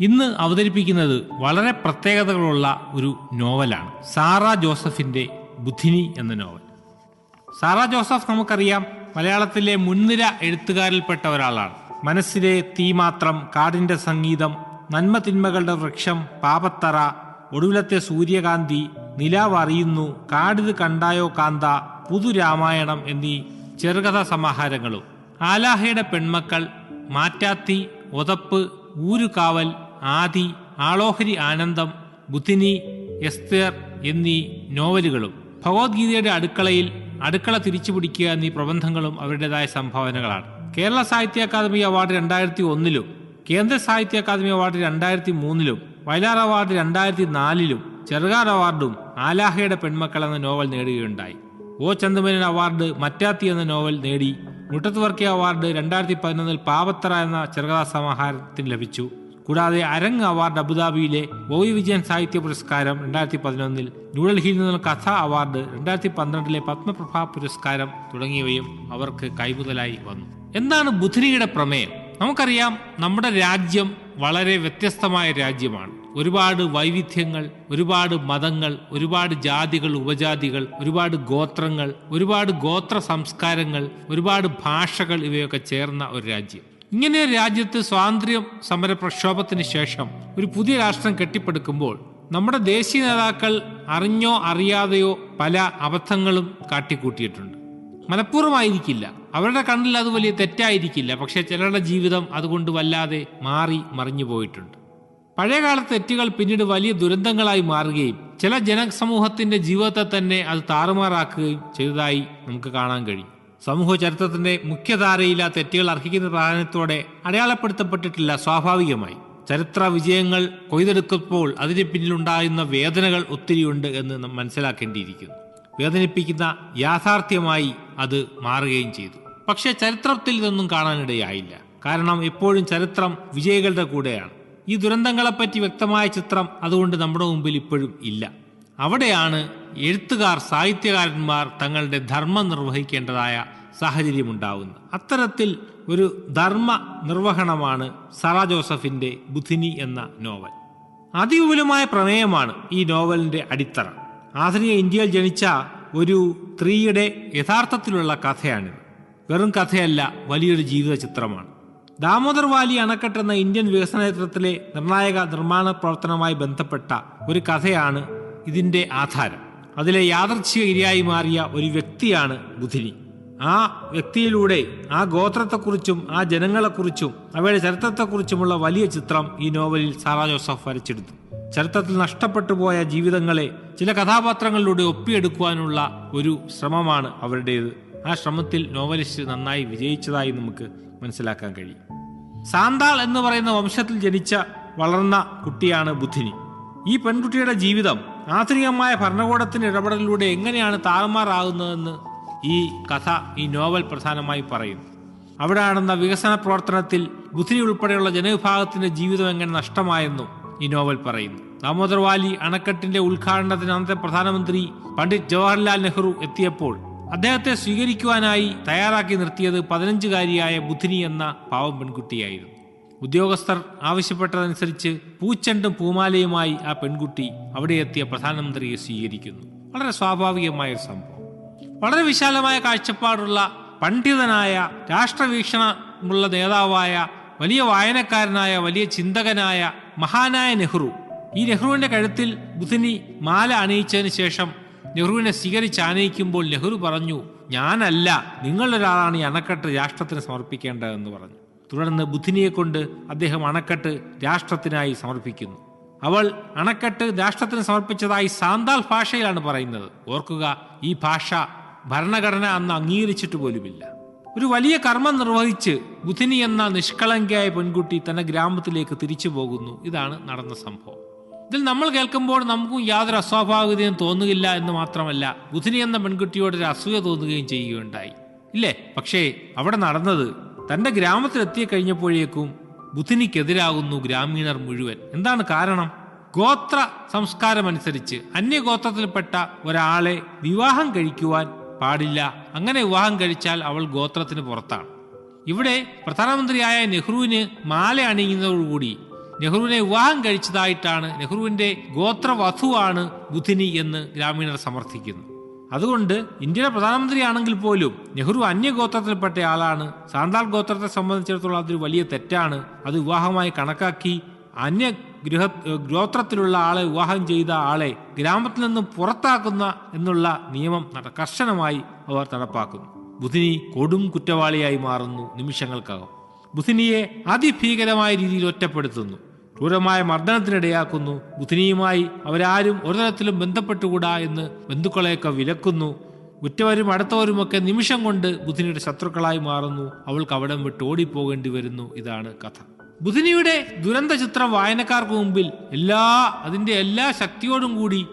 ഇന്ന് അവതരിപ്പിക്കുന്നത് വളരെ പ്രത്യേകതകളുള്ള ഒരു നോവലാണ്. സാറ ജോസഫിന്റെ ബുദ്ധിനി എന്ന നോവൽ. സാറ ജോസഫ് നമുക്കറിയാം മലയാളത്തിലെ മുൻനിര എഴുത്തുകാരിൽപ്പെട്ട ഒരാളാണ്. മനസ്സിലെ തീമാത്രം കാടിന്റെ സംഗീതം നന്മ തിന്മകളുടെ വൃക്ഷം പാപത്തറ ഒടുവിലത്തെ സൂര്യകാന്തി നിലാവ് അറിയുന്നു കാടിത് കണ്ടായോ കാന്ത പുതുരാമായണം എന്നീ ചെറുകഥാ സമാഹാരങ്ങളും. ആലാഹയുടെ പെൺമക്കൾ മാറ്റാത്തി ഒതപ്പ് ഊരുകാവൽ ആദി ആളോഹരി ആനന്ദം ബുദ്ധിനി എസ്തേർ എന്നീ നോവലുകളും ഭഗവത്ഗീതയുടെ അടുക്കളയിൽ അടുക്കള തിരിച്ചുപിടിക്കുക എന്നീ പ്രബന്ധങ്ങളും അവരുടേതായ സംഭാവനകളാണ്. കേരള സാഹിത്യ അക്കാദമി അവാർഡ് രണ്ടായിരത്തി ഒന്നിലും കേന്ദ്ര സാഹിത്യ അക്കാദമി അവാർഡ് രണ്ടായിരത്തി മൂന്നിലും വയലാർ അവാർഡ് രണ്ടായിരത്തി നാലിലും ചെറുകാർ അവാർഡും ആലാഹയുടെ പെൺമക്കൾ എന്ന നോവൽ നേടുകയുണ്ടായി. ഓ ചന്ദമേനൻ അവാർഡ് മറ്റാത്തി എന്ന നോവൽ നേടി മുട്ടത്ത് വർക്കിയ അവാർഡ് രണ്ടായിരത്തി പതിനൊന്നിൽ പാവത്തറ എന്ന ചെറുകഥാ സമാഹാരത്തിന് ലഭിച്ചു. കൂടാതെ അരങ് അവാർഡ് അബുദാബിയിലെ വി വിജയൻ സാഹിത്യ പുരസ്കാരം രണ്ടായിരത്തി പതിനൊന്നിൽ ന്യൂഡൽഹിയിൽ നിന്നുള്ള കഥ അവാർഡ് രണ്ടായിരത്തി പന്ത്രണ്ടിലെ പത്മപ്രഭ പുരസ്കാരം തുടങ്ങിയവയും അവർക്ക് കൈമുതലായി വന്നു. എന്താണ് ബുധനിയുടെ പ്രമേയം? നമുക്കറിയാം നമ്മുടെ രാജ്യം വളരെ വ്യത്യസ്തമായ രാജ്യമാണ്. ഒരുപാട് വൈവിധ്യങ്ങൾ ഒരുപാട് മതങ്ങൾ ഒരുപാട് ജാതികൾ ഉപജാതികൾ ഒരുപാട് ഗോത്രങ്ങൾ ഒരുപാട് ഗോത്ര സംസ്കാരങ്ങൾ ഒരുപാട് ഭാഷകൾ ഇവയൊക്കെ ചേർന്ന ഒരു രാജ്യം. ഇങ്ങനെ രാജ്യത്ത് സ്വാതന്ത്ര്യം സമര പ്രക്ഷോഭത്തിന് ശേഷം ഒരു പുതിയ രാഷ്ട്രം കെട്ടിപ്പടുക്കുമ്പോൾ നമ്മുടെ ദേശീയ നേതാക്കൾ അറിഞ്ഞോ അറിയാതെയോ പല അബദ്ധങ്ങളും കാട്ടിക്കൂട്ടിയിട്ടുണ്ട്. മനഃപൂർവമായിരിക്കില്ല. അവരുടെ കണ്ണിൽ അത് വലിയ തെറ്റായിരിക്കില്ല. പക്ഷെ ചിലരുടെ ജീവിതം അതുകൊണ്ട് വല്ലാതെ മാറി മറിഞ്ഞു പോയിട്ടുണ്ട്. പഴയകാലത്തെ തെറ്റുകൾ പിന്നീട് വലിയ ദുരന്തങ്ങളായി മാറുകയും ചില ജനസമൂഹത്തിന്റെ ജീവിതത്തെ തന്നെ അത് താറുമാറാക്കുകയും ചെയ്തതായി നമുക്ക് കാണാൻ കഴിയും. സമൂഹ ചരിത്രത്തിന്റെ മുഖ്യധാരയിൽ തെറ്റുകൾ അർഹിക്കുന്ന പ്രാധാന്യത്തോടെ അടയാളപ്പെടുത്തപ്പെട്ടിട്ടില്ല സ്വാഭാവികമായി. ചരിത്ര വിജയങ്ങൾ കൊയ്തെടുക്കുമ്പോൾ അതിന് പിന്നിലുണ്ടാകുന്ന വേദനകൾ ഒത്തിരിയുണ്ട് എന്ന് നാം മനസ്സിലാക്കേണ്ടിയിരിക്കുന്നു. വേദനിപ്പിക്കുന്ന യാഥാർത്ഥ്യമായി അത് മാറുകയും ചെയ്തു. പക്ഷേ ചരിത്രത്തിൽ ഇതൊന്നും കാണാനിടയായില്ല. കാരണം എപ്പോഴും ചരിത്രം വിജയികളുടെ കൂടെയാണ്. ഈ ദുരന്തങ്ങളെപ്പറ്റി വ്യക്തമായ ചിത്രം അതുകൊണ്ട് നമ്മുടെ മുമ്പിൽ ഇപ്പോഴും ഇല്ല. അവിടെയാണ് എഴുത്തുകാർ സാഹിത്യകാരന്മാർ തങ്ങളുടെ ധർമ്മം നിർവഹിക്കേണ്ടതായ സാഹചര്യം ഉണ്ടാവുന്നത് അത്തരത്തിൽ ഒരു ധർമ്മ നിർവഹണമാണ് സറ ജോസഫിന്റെ ബുധിനി എന്ന നോവൽ. അതിവിപുലമായ പ്രമേയമാണ് ഈ നോവലിന്റെ അടിത്തറ. ആധുനിക ഇന്ത്യയിൽ ജനിച്ച ഒരു സ്ത്രീയുടെ യഥാർത്ഥത്തിലുള്ള കഥയാണിത്. വെറും കഥയല്ല വലിയൊരു ജീവിത ചിത്രമാണ് ദാമോദർ വാലി അണക്കെട്ട് എന്ന ഇന്ത്യൻ വികസന ചിത്രത്തിലെ നിർണായക നിർമ്മാണ പ്രവർത്തനവുമായി ബന്ധപ്പെട്ട ഒരു കഥയാണ് ഇതിന്റെ ആധാരം. അതിലെ യാദർച്ഛിക ഇരയായി മാറിയ ഒരു വ്യക്തിയാണ് ബുധിനി. ആ വ്യക്തിയിലൂടെ ആ ഗോത്രത്തെക്കുറിച്ചും ആ ജനങ്ങളെക്കുറിച്ചും അവയുടെ ചരിത്രത്തെക്കുറിച്ചുമുള്ള വലിയ ചിത്രം ഈ നോവലിൽ സാറാ ജോസഫ് വരച്ചെടുത്തു. ചരിത്രത്തിൽ നഷ്ടപ്പെട്ടു പോയ ജീവിതങ്ങളെ ചില കഥാപാത്രങ്ങളിലൂടെ ഒപ്പിയെടുക്കുവാനുള്ള ഒരു ശ്രമമാണ് അവരുടേത്. ആ ശ്രമത്തിൽ നോവലിസ്റ്റ് നന്നായി വിജയിച്ചതായി നമുക്ക് മനസ്സിലാക്കാൻ കഴിയും. സാന്താൾ എന്ന് പറയുന്ന വംശത്തിൽ ജനിച്ച വളർന്ന കുട്ടിയാണ് ബുദ്ധിനി ഈ പെൺകുട്ടിയുടെ ജീവിതം ആധുനികമായ ഭരണകൂടത്തിന്റെ ഇടപെടലിലൂടെ എങ്ങനെയാണ് താറുമാറാകുന്നതെന്ന് ഈ കഥ ഈ നോവൽ പ്രധാനമായി പറയുന്നു. അവിടെ നടന്ന വികസന പ്രവർത്തനത്തിൽ ബുദ്ധിനി ഉൾപ്പെടെയുള്ള ജനവിഭാഗത്തിന്റെ ജീവിതം എങ്ങനെ നഷ്ടമായെന്നും ഈ നോവൽ പറയുന്നു. ദാമോദർ വാലി അണക്കെട്ടിന്റെ ഉദ്ഘാടനത്തിന് അന്നത്തെ പ്രധാനമന്ത്രി പണ്ഡിറ്റ് ജവഹർലാൽ നെഹ്റു എത്തിയപ്പോൾ അദ്ദേഹത്തെ സ്വീകരിക്കുവാനായി തയ്യാറാക്കി നിർത്തിയത് പതിനഞ്ചുകാരിയായ ബുധിനി എന്ന പാവം പെൺകുട്ടിയായിരുന്നു. ഉദ്യോഗസ്ഥർ ആവശ്യപ്പെട്ടതനുസരിച്ച് പൂച്ചെണ്ടും പൂമാലയുമായി ആ പെൺകുട്ടി അവിടെ എത്തിയ പ്രധാനമന്ത്രിയെ സ്വീകരിക്കുന്നു. വളരെ സ്വാഭാവികമായ ഒരു സംഭവം. വളരെ വിശാലമായ കാഴ്ചപ്പാടുള്ള പണ്ഡിതനായ രാഷ്ട്രവീക്ഷണമുള്ള നേതാവായ വലിയ വായനക്കാരനായ വലിയ ചിന്തകനായ മഹാനായ നെഹ്റു. ഈ നെഹ്റുവിന്റെ കഴുത്തിൽ ബുധിനി മാല അണിയിച്ചതിന് ശേഷം നെഹ്റുവിനെ സ്വീകരിച്ച് ആനയിക്കുമ്പോൾ നെഹ്റു പറഞ്ഞു ഞാനല്ല നിങ്ങളൊരാളാണ് ഈ അണക്കെട്ട് രാഷ്ട്രത്തിന് സമർപ്പിക്കേണ്ടതെന്ന് പറഞ്ഞു. തുടർന്ന് ബുദ്ധിനിയെ കൊണ്ട് അദ്ദേഹം അണക്കെട്ട് രാഷ്ട്രത്തിനായി സമർപ്പിക്കുന്നു. അവൾ അണക്കെട്ട് രാഷ്ട്രത്തിന് സമർപ്പിച്ചതായി സാന്താൽ ഭാഷയിലാണ് പറയുന്നത്. ഓർക്കുക ഈ ഭാഷ ഭരണഘടന അന്ന് അംഗീകരിച്ചിട്ട് പോലുമില്ല. ഒരു വലിയ കർമ്മം നിർവഹിച്ച് ബുധിനി എന്ന നിഷ്കളങ്കയായ പെൺകുട്ടി തന്റെ ഗ്രാമത്തിലേക്ക് തിരിച്ചു പോകുന്നു. ഇതാണ് നടന്ന സംഭവം. ഇതിൽ നമ്മൾ കേൾക്കുമ്പോൾ നമുക്കും യാതൊരു അസ്വാഭാവികതയും തോന്നുകയില്ല എന്ന് മാത്രമല്ല ബുധിനി എന്ന പെൺകുട്ടിയോട് ഒരു അസൂയ തോന്നുകയും ചെയ്യുകയുണ്ടായി. ഇല്ലേ? പക്ഷേ അവിടെ നടന്നത് തന്റെ ഗ്രാമത്തിലെത്തി കഴിഞ്ഞപ്പോഴേക്കും ബുധിനിക്കെതിരാകുന്നു ഗ്രാമീണർ മുഴുവൻ. എന്താണ് കാരണം? ഗോത്ര സംസ്കാരമനുസരിച്ച് അന്യഗോത്രത്തിൽപ്പെട്ട ഒരാളെ വിവാഹം കഴിക്കുവാൻ പാടില്ല. അങ്ങനെ വിവാഹം കഴിച്ചാൽ അവൾ ഗോത്രത്തിന് പുറത്താണ്. ഇവിടെ പ്രധാനമന്ത്രിയായ നെഹ്റുവിന് മാല അണിയുന്നതോടുകൂടി നെഹ്റുവിനെ വിവാഹം കഴിച്ചതായിട്ടാണ് നെഹ്റുവിന്റെ ഗോത്രവധുവാണ് ബുധിനി എന്ന് ഗ്രാമീണർ സമർത്ഥിക്കുന്നു. അതുകൊണ്ട് ഇന്ത്യയുടെ പ്രധാനമന്ത്രിയാണെങ്കിൽ പോലും നെഹ്റു അന്യഗോത്രത്തിൽപ്പെട്ട ആളാണ്. സാന്താൾ ഗോത്രത്തെ സംബന്ധിച്ചിടത്തോളം അതൊരു വലിയ തെറ്റാണ്. അത് വിവാഹമായി കണക്കാക്കി അന്യ ഗൃഹ ഗോത്രത്തിലുള്ള ആളെ വിവാഹം ചെയ്ത ആളെ ഗ്രാമത്തിൽ നിന്നും പുറത്താക്കുന്ന എന്നുള്ള നിയമം കർശനമായി അവർ നടപ്പാക്കുന്നു ബുധിനി കൊടും കുറ്റവാളിയായി മാറുന്നു നിമിഷങ്ങൾക്കകം. ബുധിനിയെ അതിഭീകരമായ രീതിയിൽ ഒറ്റപ്പെടുത്തുന്നു. ക്രൂരമായ മർദ്ദനത്തിനിടയാക്കുന്നു. ബുധിനിയുമായി അവരാരും ഒരു തരത്തിലും ബന്ധപ്പെട്ടുകൂടാ എന്ന് ബന്ധുക്കളെയൊക്കെ വിലക്കുന്നു. ഉറ്റവരും അടുത്തവരുമൊക്കെ നിമിഷം കൊണ്ട് ബുധിനിയുടെ ശത്രുക്കളായി മാറുന്നു. അവൾക്ക് അവിടം വിട്ട് ഓടിപ്പോകേണ്ടി വരുന്നു. ഇതാണ് കഥ. ബുധിനിയുടെ ദുരന്ത ചിത്രം വായനക്കാർക്ക് മുമ്പിൽ എല്ലാ അതിന്റെ എല്ലാ ശക്തിയോടും കൂടി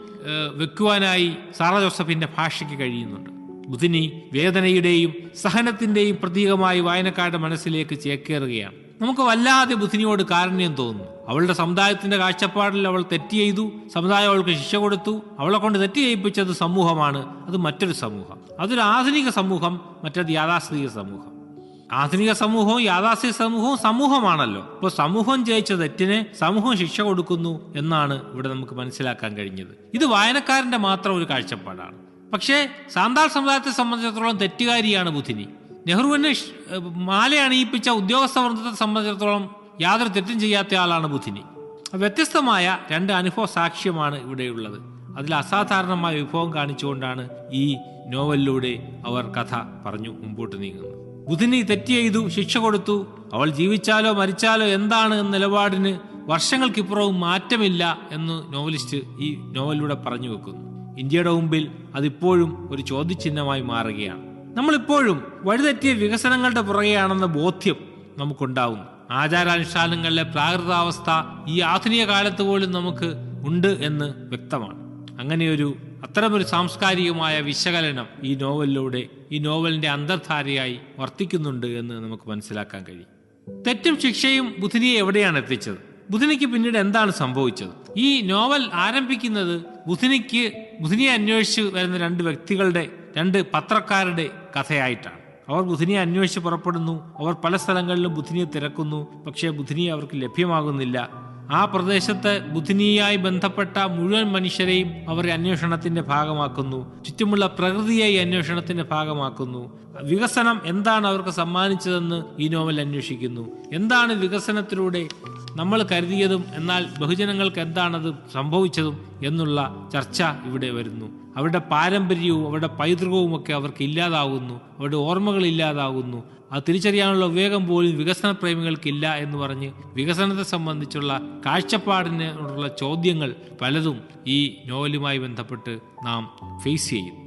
വെക്കുവാനായി സാറ ജോസഫിന്റെ ഭാഷയ്ക്ക് കഴിയുന്നുണ്ട്. ബുധിനി വേദനയുടെയും സഹനത്തിന്റെയും പ്രതീകമായി വായനക്കാരുടെ മനസ്സിലേക്ക് ചേക്കേറുകയാണ്. നമുക്ക് വല്ലാതെ ബുധിനിയോട് കാരുണ്യം തോന്നുന്നു. അവളുടെ സമുദായത്തിന്റെ കാഴ്ചപ്പാടിൽ അവൾ തെറ്റ് ചെയ്തു സമുദായം അവൾക്ക് ശിക്ഷ കൊടുത്തു അവളെ കൊണ്ട് തെറ്റ് ചെയ്യിപ്പിച്ചത് സമൂഹമാണ് അത് മറ്റൊരു സമൂഹം. അതൊരു ആധുനിക സമൂഹം മറ്റത് യാഥാസ്ഥിതിക സമൂഹം. ആധുനിക സമൂഹവും യാഥാസ്ഥിക സമൂഹവും സമൂഹമാണല്ലോ. ഇപ്പോൾ സമൂഹം ജയിച്ച തെറ്റിനെ സമൂഹം ശിക്ഷ കൊടുക്കുന്നു എന്നാണ് ഇവിടെ നമുക്ക് മനസ്സിലാക്കാൻ കഴിഞ്ഞത്. ഇത് വായനക്കാരന്റെ മാത്രം ഒരു കാഴ്ചപ്പാടാണ്. പക്ഷേ സാന്താൾ സമുദായത്തെ സംബന്ധിച്ചിടത്തോളം തെറ്റുകാരിയാണ് ബുധിനി. നെഹ്റുവിനെ മാല അണിയിപ്പിച്ച ഉദ്യോഗസ്ഥ വൃന്ദത്തെ സംബന്ധിച്ചിടത്തോളം യാതൊരു തെറ്റും ചെയ്യാത്ത ആളാണ് ബുധിനി. വ്യത്യസ്തമായ രണ്ട് അനുഭവ സാക്ഷ്യമാണ് ഇവിടെയുള്ളത്. അതിൽ അസാധാരണമായ വിഭവം കാണിച്ചുകൊണ്ടാണ് ഈ നോവലിലൂടെ അവർ കഥ പറഞ്ഞു മുമ്പോട്ട് നീങ്ങുന്നത്. ബുധിനി തെറ്റ് ചെയ്തു ശിക്ഷ കൊടുത്തു. അവൾ ജീവിച്ചാലോ മരിച്ചാലോ എന്താണ് എന്ന നിലപാടിന് വർഷങ്ങൾക്കിപ്പുറവും മാറ്റമില്ല എന്ന് നോവലിസ്റ്റ് ഈ നോവലിലൂടെ പറഞ്ഞു വെക്കുന്നു. ഇന്ത്യയുടെ മുമ്പിൽ അതിപ്പോഴും ഒരു ചോദ്യചിഹ്നമായി മാറുകയാണ്. നമ്മളിപ്പോഴും വഴിതെറ്റിയ വികസനങ്ങളുടെ പുറകെയാണെന്ന ബോധ്യം നമുക്കുണ്ടാവുന്നു. ആചാരാനുഷ്ഠാനങ്ങളിലെ പ്രാകൃതാവസ്ഥ ഈ ആധുനിക കാലത്ത് പോലും നമുക്ക് ഉണ്ട് എന്ന് വ്യക്തമാണ്. അങ്ങനെയൊരു അത്തരമൊരു സാംസ്കാരികമായ വിശകലനം ഈ നോവലിലൂടെ ഈ നോവലിന്റെ അന്തർധാരയായി വർത്തിക്കുന്നുണ്ട് എന്ന് നമുക്ക് മനസ്സിലാക്കാൻ കഴിയും. തെറ്റും ശിക്ഷയും ബുധിനിയെ എവിടെയാണ് എത്തിച്ചത്? ബുധിനിക്ക് പിന്നീട് എന്താണ് സംഭവിച്ചത്? ഈ നോവൽ ആരംഭിക്കുന്നത് ബുധിനിക്ക് ബുധിനിയെ അന്വേഷിച്ച് വരുന്ന രണ്ട് വ്യക്തികളുടെ രണ്ട് പത്രക്കാരുടെ കഥയായിട്ടാണ്. അവർ ബുധിനിയെ അന്വേഷിച്ച് പുറപ്പെടുന്നു. അവർ പല സ്ഥലങ്ങളിലും ബുധിനിയെ തിരക്കുന്നു. പക്ഷേ ബുധിനി അവർക്ക് ലഭ്യമാകുന്നില്ല. ആ പ്രദേശത്ത് ബുധിനിയായി ബന്ധപ്പെട്ട മുഴുവൻ മനുഷ്യരെയും അവർ അന്വേഷണത്തിന്റെ ഭാഗമാക്കുന്നു. ചുറ്റുമുള്ള പ്രകൃതിയെ അന്വേഷണത്തിന്റെ ഭാഗമാക്കുന്നു. വികസനം എന്താണ് അവർക്ക് സമ്മാനിച്ചതെന്ന് ഈ നോവൽ അന്വേഷിക്കുന്നു. എന്താണ് വികസനത്തിലൂടെ നമ്മൾ കരുതിയതും എന്നാൽ ബഹുജനങ്ങൾക്ക് എന്താണത് സംഭവിച്ചതും എന്നുള്ള ചർച്ച ഇവിടെ വരുന്നു. അവരുടെ പാരമ്പര്യവും അവരുടെ പൈതൃകവും ഒക്കെ അവർക്ക് ഇല്ലാതാകുന്നു അവരുടെ ഓർമ്മകൾ ഇല്ലാതാകുന്നു അത് തിരിച്ചറിയാനുള്ള വിവേകം പോലും വികസന പ്രേമികൾക്കില്ല എന്ന് പറഞ്ഞ് വികസനത്തെ സംബന്ധിച്ചുള്ള കാഴ്ചപ്പാടിനുള്ള ചോദ്യങ്ങൾ പലതും ഈ നോവലുമായി ബന്ധപ്പെട്ട് നാം ഫേസ് ചെയ്യും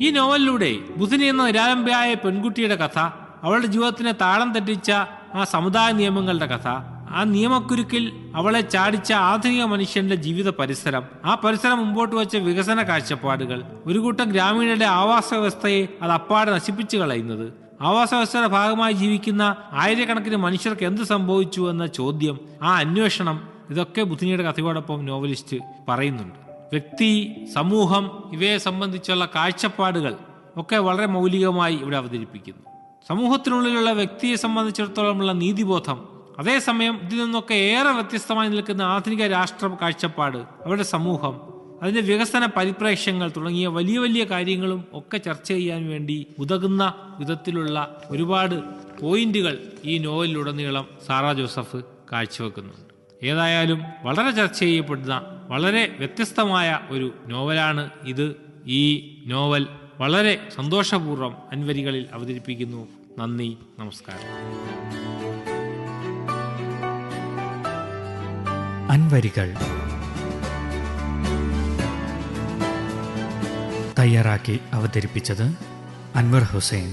ഈ നോവലിലൂടെ ബുധിനി എന്ന നിരാലംബയായ പെൺകുട്ടിയുടെ കഥ അവളുടെ ജീവിതത്തിനെ താളം തെറ്റിച്ച ആ സമുദായ നിയമങ്ങളുടെ കഥ ആ നിയമക്കുരുക്കിൽ അവളെ ചാടിച്ച ആധുനിക മനുഷ്യന്റെ ജീവിത പരിസരം. ആ പരിസരം മുമ്പോട്ട് വെച്ച വികസന കാഴ്ചപ്പാടുകൾ. ഒരു കൂട്ടം ഗ്രാമീണരുടെ ആവാസ വ്യവസ്ഥയെ അത് അപ്പാടെ നശിപ്പിച്ചു കളയുന്നത്. ആവാസ വ്യവസ്ഥയുടെ ഭാഗമായി ജീവിക്കുന്ന ആയിരക്കണക്കിന് മനുഷ്യർക്ക് എന്ത് സംഭവിച്ചു എന്ന ചോദ്യം ആ അന്വേഷണം ഇതൊക്കെ ബുദ്ധിനിയുടെ കഥയോടൊപ്പം നോവലിസ്റ്റ് പറയുന്നുണ്ട്. വ്യക്തി സമൂഹം ഇവയെ സംബന്ധിച്ചുള്ള കാഴ്ചപ്പാടുകൾ ഒക്കെ വളരെ മൗലികമായി ഇവിടെ അവതരിപ്പിക്കുന്നു. സമൂഹത്തിനുള്ളിലുള്ള വ്യക്തിയെ സംബന്ധിച്ചിടത്തോളമുള്ള നീതിബോധം അതേസമയം ഇതിൽ നിന്നൊക്കെ ഏറെ വ്യത്യസ്തമായി നിൽക്കുന്ന ആധുനിക രാഷ്ട്ര കാഴ്ചപ്പാട് അവരുടെ സമൂഹം അതിന്റെ വികസന പരിപ്രേക്ഷ്യങ്ങൾ തുടങ്ങിയ വലിയ വലിയ കാര്യങ്ങളും ഒക്കെ ചർച്ച ചെയ്യാൻ വേണ്ടി ഉതകുന്ന വിധത്തിലുള്ള ഒരുപാട് പോയിന്റുകൾ ഈ നോവലിലുടനീളം സാറാ ജോസഫ് കാഴ്ചവെക്കുന്നുണ്ട്. ഏതായാലും വളരെ ചർച്ച ചെയ്യപ്പെടുന്ന വളരെ വ്യത്യസ്തമായ ഒരു നോവലാണ് ഇത്. ഈ നോവൽ വളരെ സന്തോഷപൂർവം അൻവരികളിൽ അവതരിപ്പിക്കുന്നു. നന്ദി നമസ്കാരം. അൻവരികൾ. തയ്യാറാക്കി അവതരിപ്പിച്ചത് അൻവർ ഹുസൈൻ.